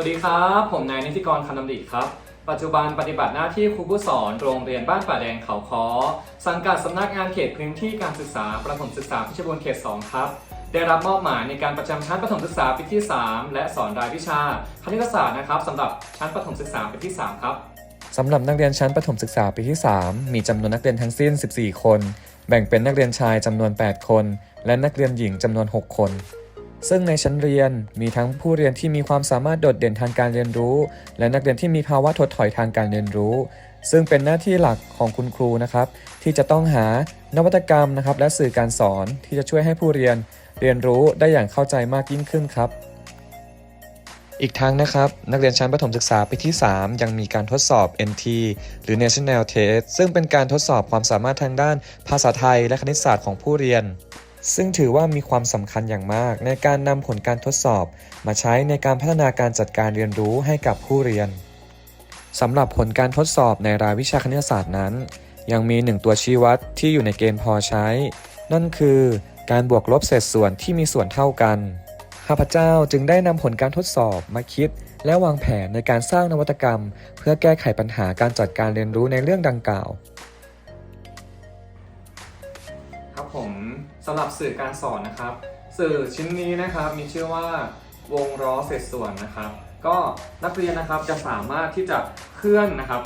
วัสดีครับ ผมนายนิติกรคำนำดิครับ ปัจจุบันปฏิบัติหน้าที่ครูผู้สอนโรงเรียนบ้านป่าแดงเขาคอสังกัดสำนักงานเขตพื้นที่การศึกษาประถมศึกษาเพชบูรณ์เขต 2 ครับ ได้รับมอบหมายในการประจำชั้นประถมศึกษาปีที่ 3 และสอนรายวิชาคณิตศาสตร์นะครับสำหรับชั้นประถมศึกษาปีที่ 3 ครับสำหรับนักเรียนชั้นประถมศึกษาปีที่ 3 มีจำนวนนักเรียนทั้งสิ้น 14 คน แบ่งเป็นนักเรียนชายจำนวน 8 คน และนักเรียนหญิงจำนวน 6 คน ซึ่งในชั้นเรียนมีทั้งผู้เรียนที่มีความสามารถโดดเด่นทางการเรียนรู้ และนักเรียนที่มีภาวะถดถอยทางการเรียนรู้ ซึ่งเป็นหน้าที่หลักของคุณครูนะครับ ที่จะต้องหานวัตกรรมนะครับ และสื่อการสอนที่จะช่วยให้ผู้เรียนเรียนรู้ได้อย่างเข้าใจมากยิ่งขึ้นครับ อีกทั้งนะครับ นักเรียนชั้นประถมศึกษาปีที่ 3 ยังมีการทดสอบ NT หรือ National Test ซึ่งเป็นการทดสอบความสามารถทางด้านภาษาไทยและคณิตศาสตร์ของผู้เรียน ซึ่งถือว่ามีความสำคัญอย่างมากในการนำผลการทดสอบ มาใช้ในการพัฒนาการจัดการเรียนรู้ให้กับผู้เรียนสำหรับผลการทดสอบในรายวิชาคณิตศาสตร์นั้น ยังมีหนึ่งตัวชี้วัดที่อยู่ในเกณฑ์พอใช้ นั่นคือการบวกลบเศษส่วนที่มีส่วนเท่ากันข้าพเจ้าจึงได้นำผลการทดสอบมาคิด และวางแผนในการสร้างนวัตกรรม เพื่อแก้ไขปัญหาการจัดการเรียนรู้ในเรื่องดังกล่าว สำหรับสื่อการสอนนะครับ สื่อชิ้นนี้นะครับมีชื่อว่าวงล้อเศษส่วนนะครับ ก็นักเรียนนะครับจะสามารถที่จะเคลื่อนนะครับ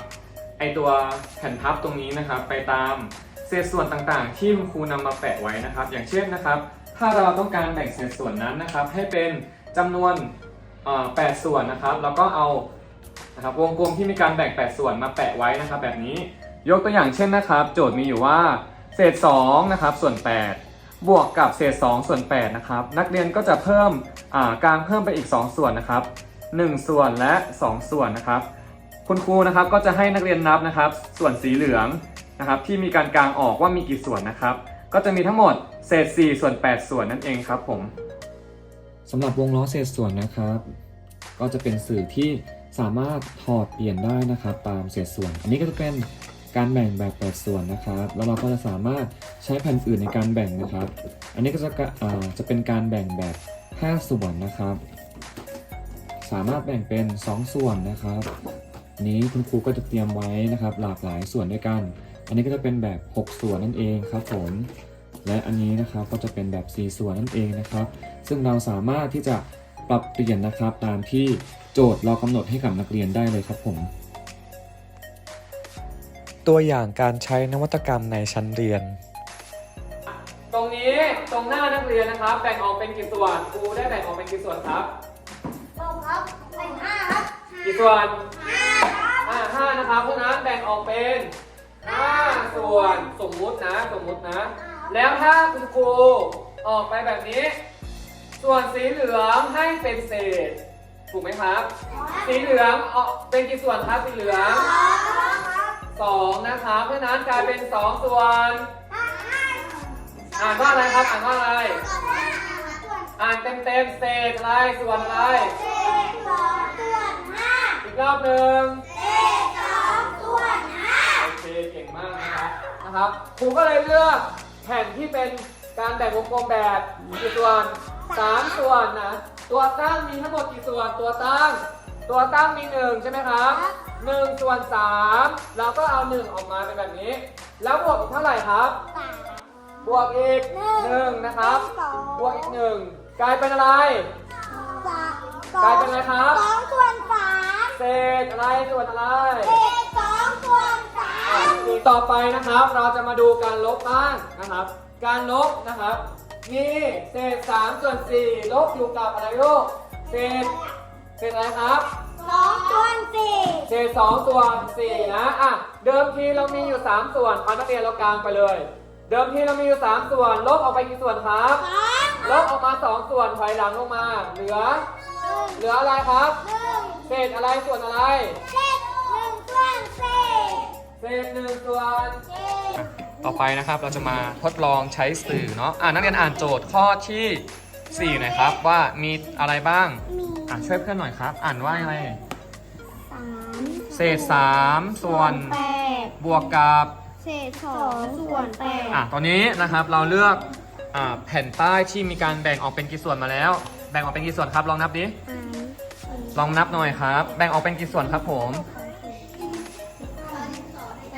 ไอตัวแผ่นพับตรงนี้นะครับ ไปตามเศษส่วนต่างๆ ที่คุณครูนำมาแปะไว้นะครับ อย่างเช่นนะครับ ถ้าเราต้องการแบ่งเศษส่วนนั้นนะครับ ให้เป็นจำนวนเอ่อ8ส่วนนะครับ แล้วก็เอานะครับวงกลมที่มีการแบ่ง 8 ส่วนมาแปะไว้นะครับ แบบนี้ยกตัวอย่างเช่นนะครับ โจทย์มีอยู่ว่า เศษ2นะครับส่วน 8 บวกกับเศษ2ส่วน8นะครับนักเรียนก็จะเพิ่มการเพิ่มไปอีก 2 ส่วนนะครับ1 ส่วนและ 2 ส่วนนะครับ คุณครูนะครับก็จะให้นักเรียนนับนะครับ ส่วนสีเหลืองนะครับที่มีการกางออกว่ามีกี่ส่วนนะครับ ก็จะมีทั้งหมดเศษ 4 ส่วน 8 ส่วนนั่นเองครับผมสำหรับวงล้อเศษส่วนนะครับ ก็จะเป็นสื่อที่สามารถถอดเปลี่ยนได้นะครับ ตามเศษส่วน อันนี้ก็จะเป็น การแบ่งแบบแปดส่วนนะครับแล้วเราก็จะสามารถใช้แผ่นอื่นในการแบ่งนะครับ อันนี้ก็จะจะเป็นการแบ่งแบบ 5 ส่วนนะครับ สามารถแบ่งเป็น 2 ส่วนนะครับ นี้คุณครูก็จะเตรียมไว้นะครับ หลากหลายส่วนด้วยกัน อันนี้ก็จะเป็นแบบ 6 ส่วนนั่นเองครับผมและอันนี้นะครับก็จะเป็นแบบ 4 ส่วนนั่นเองนะครับ ซึ่งเราสามารถที่จะปรับเปลี่ยนนะครับตามที่โจทย์เรากำหนดให้กับนักเรียนได้เลยครับผม ตัวอย่างการใช้นวัตกรรมในชั้นเรียน ตรงนี้ตรงหน้านักเรียนนะครับ แบ่งออกเป็นกี่ส่วนครูได้แบ่งออกเป็นกี่ส่วนครับบอกครับแบ่งห้าครับกี่ส่วนห้าครับอ่าห้านะครับเพราะฉะนั้นแบ่งออกเป็นห้าส่วนสมมุตินะสมมุตินะ แล้วถ้าคุณครูออกไปแบบนี้ ส่วนสีเหลืองให้เป็นเศษ ถูกไหมครับ สีเหลืองออกเป็นกี่ส่วนครับสีเหลือง สองครับสองนะครับเพราะฉะนั้นกลายเป็นสองส่วนห้าห้าอ่านว่าอะไรครับ อ่านว่าอะไรส่วนห้าส่วนอ่านเต็มเต็มๆเศษอะไรส่วนอะไรเศษสองส่วนห้าอีกรอบหนึ่งเศษสองส่วนห้าโอเคเก่งมากนะครับนะครับครูก็เลยเลือกแผ่นที่เป็นการแบ่งวงกลมแบบกี่ส่วนสามส่วนนะ ตัวตั้งมีทั้งหมดกี่ส่วน ตัวตั้ง ตัวตั้งมีหนึ่งใช่ไหมครับ หนึ่งส่วนสามเราก็เอาหนึ่งออกมาเป็นแบบนี้ แล้วบวกอีกเท่าไหร่ครับ สาม บวกอีกหนึ่งหนึ่งนะครับสอง บวกอีกหนึ่งกลายเป็นอะไร สามกลายเป็นอะไรครับ สองส่วนสามเศษอะไรส่วนอะไร เศษสองส่วนสามต่อไปนะครับเราจะมาดูการลบบ้างนะครับ การลบนะครับ มีเศษ3ส่วน4ลบอยู่กับอะไรลูกเศษเศษอะไรครับ สองส่วนสี่เศษ2ส่วน4นะอะเดิมทีเรามีอยู่3ส่วนเอานักเรียนเรากลางไปเลย เดิมทีเรามีอยู่3ส่วน ลบออกไปกี่ส่วนครับ สองลบออกมา2ส่วนถอยหลังลงมา เหลือหนึ่งเหลืออะไรครับ หนึ่งเศษอะไรส่วนอะไรเศษหนึ่งส่วนสี่เศษหนึ่งส่วนเศษต่อไปนะครับเราจะมาทดลองใช้สื่อเนาะอ่านักเรียนอ่านโจทย์ข้อที่4หน่อยครับว่ามีอะไรบ้างมีอะช่วยเพื่อนหน่อยครับ อ่านว่าอะไรสาม เศษ3ส่วนแปดบวกกับ เศษสองส่วนแปดอะ ตอนนี้นะครับเราเลือกอ่าแผ่นป้ายที่มีการแบ่งออกเป็นกี่ส่วนมาแล้ว แบ่งออกเป็นกี่ส่วนครับ ลองนับดิสามสี่ลองนับหน่อยครับ แบ่งออกเป็นกี่ส่วนครับผม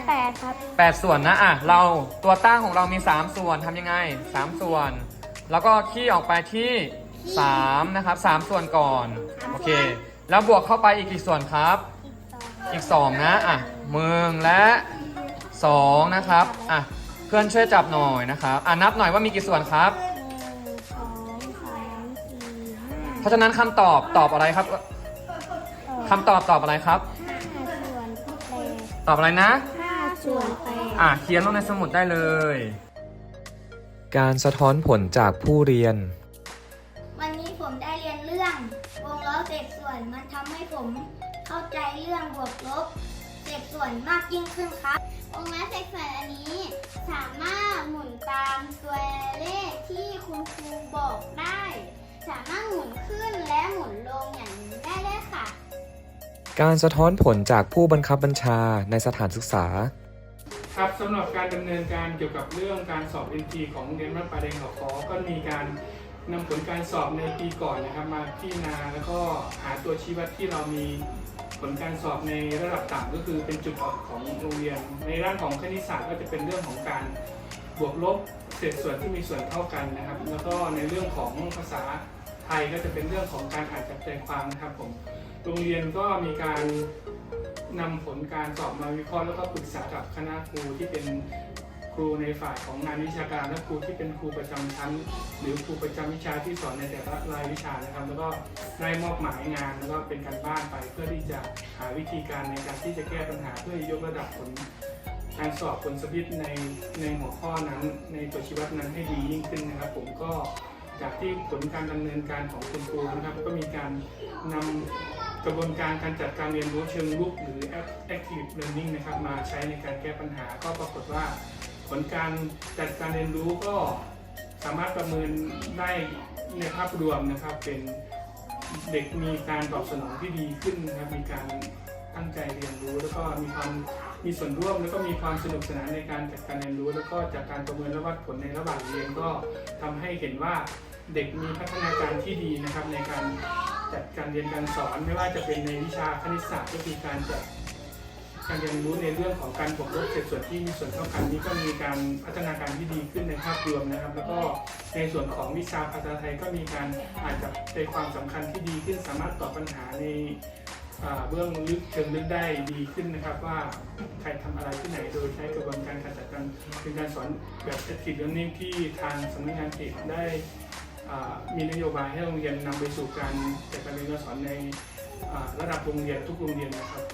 แปดครับ 8 ส่วนนะอะเราตัวตั้งของเรามี 3 ส่วนทำยังไง 3 ส่วน แล้วก็ขี้ออกไปที่3นะครับ3ส่วนก่อน โอเค แล้วบวกเข้าไปอีกกี่ส่วนครับ อีกสองอีก2นะอะมึงและ2นะครับอะเพื่อนช่วยจับหน่อยนะครับอะนับหน่อยว่ามีกี่ส่วนครับหนึ่งสองสามสี่ห้าเพราะฉะนั้นคำตอบตอบอะไรครับคำตอบตอบอะไรครับห้าส่วนแปดตอบอะไรนะห้าส่วนแปดอะเขียนลงในสมุดได้เลย การสะท้อนผลจากผู้เรียน วันนี้ผมได้เรียนเรื่อง วงล้อเศษส่วนมันทำให้ผม เข้าใจเรื่องบวกลบเศษส่วนมากยิ่งขึ้นครับวงล้อเศษส่วนอันนี้ สามารถหมุนตามตัวเลขที่คุณครูบอกได้ สามารถหมุนขึ้นและหมุนลงอย่างนี้ได้ด้วยค่ะ การสะท้อนผลจากผู้บังคับบัญชาในสถานศึกษา ครับสำหรับการดำเนินการเกี่ยวกับเรื่องการสอบ NT ของโรงเรียนบ้านปลาแดงเขาคอก็มีการ นำผลการสอบในปีก่อนนะครับ มาพิจารณาแล้วก็หาตัวชี้วัดที่เรามีผลการสอบในระดับต่ำก็คือเป็นจุดอ่อนของโรงเรียน ในด้านของคณิตศาสตร์ก็จะเป็นเรื่องของการบวกลบเศษส่วนที่มีส่วนเท่ากันนะครับ แล้วก็ในเรื่องของภาษาไทยก็จะเป็นเรื่องของการอ่านจับใจความนะครับผมโรงเรียนก็มีการนำผลการสอบมาวิเคราะห์แล้วก็ปรึกษากับคณะครูที่เป็น ครูในฝ่ายของงานวิชาการและครูที่เป็นครูประจำชั้น หรือครูประจำวิชาที่สอนในแต่ละรายวิชานะครับ แล้วก็ได้มอบหมายงานแล้วก็เป็นการบ้านไปเพื่อที่จะหาวิธีการในการที่จะแก้ปัญหาเพื่อยกระดับผลการสอบผลสบิดในในหัวข้อนั้น ในตัวชีวัดนั้นให้ดียิ่งขึ้นนะครับ ผมก็จากที่ผลการดำเนินการของคุณครูนะครับก็มีการนำกระบวนการการจัดการเรียนรู้เชิงรุกหรือ active learning นะครับมาใช้ในการแก้ปัญหาก็ปรากฏว่า ผลการจัดการเรียนรู้ก็สามารถประเมินได้ในภาพรวมนะครับเป็นเด็กมีการตอบสนองที่ดีขึ้นนะครับมีการตั้งใจเรียนรู้แล้วก็มีความมีส่วนร่วมแล้วก็มีความสนุกสนานในการจัดการเรียนรู้ แล้วก็จากการประเมินและวัดผลในระหว่างเรียนก็ทำให้เห็นว่าเด็กมีพัฒนาการที่ดีนะครับในการจัดการเรียนการสอนไม่ว่าจะเป็นในวิชาคณิตศาสตร์ก็คือการจัด การเรียนรู้ในเรื่องของการบวกลบเศษส่วนที่มีส่วนเท่ากันนี้ก็มีการพัฒนาการที่ดีขึ้นในภาพรวมนะครับ แล้วก็ในส่วนของวิชาภาษาไทยก็มีการอาจจะใจความสำคัญที่ดีขึ้น สามารถตอบปัญหาในเบื้องลึกเชิงลึกได้ดีขึ้นนะครับ ว่าใครทำอะไรที่ไหนโดยใช้กระบวนการการจัดการเป็นการสอนแบบ active learning ที่ทางสำนักงานเขตได้มีนโยบายให้โรงเรียนนำไปสู่การจัดการเรียนการสอนในระดับโรงเรียนทุกโรงเรียนนะครับ